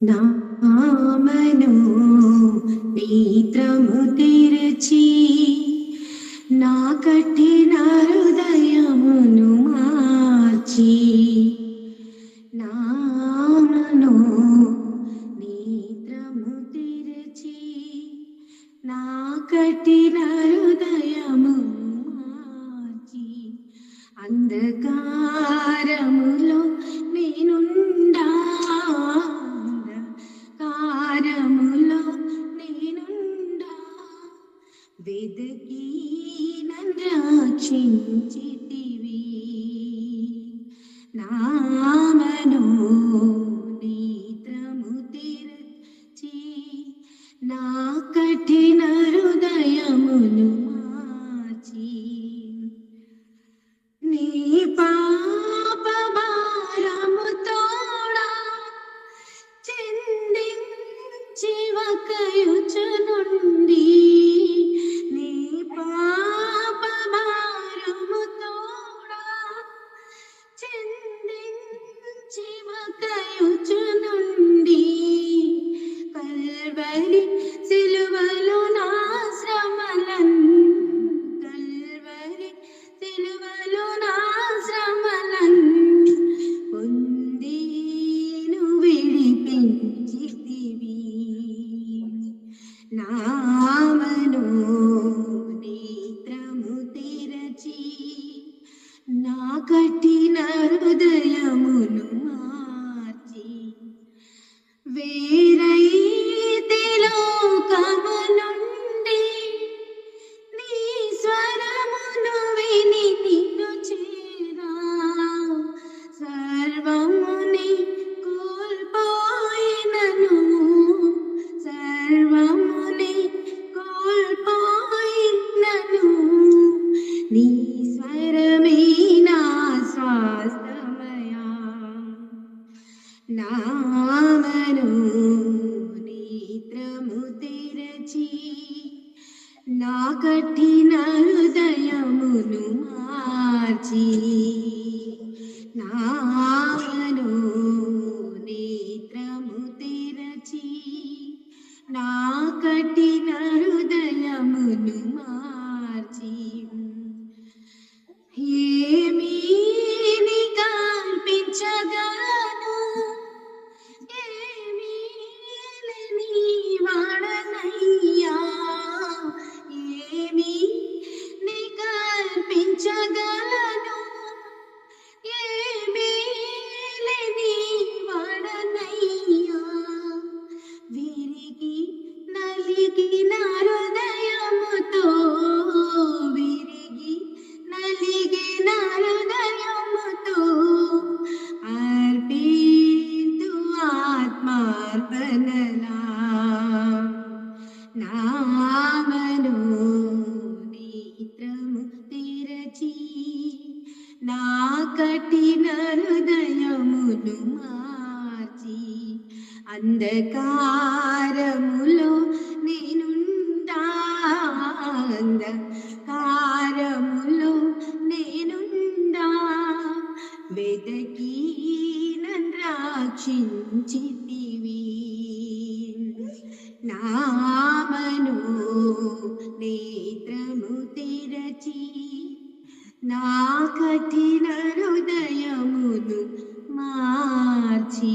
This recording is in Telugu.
నామను నేత్రము తెరచి నా కఠిన హృదయమును మార్చి నామను నేత్రము తెరచి నా కఠిన హృదయమును మార్చి అంధకారములో రక్షించితివి నామను నేత్రము తెరచి నా కఠిన హృదయమును మార్చి నీ పాప భారము తోడా చిందించి వకయుచు నుండి నీ పా నీ స్వరమే నా స్వాస్థమయా నామను నామను నేత్రము తెరచి నా కఠిన హృదయమును మార్చి అంధకారములో నేనుండా అంధకారములో నేనుండా వెదకి నన్ను రక్షించితివి. నామను నేత్రము తెరచి నా కఠిన హృదయమును మార్చి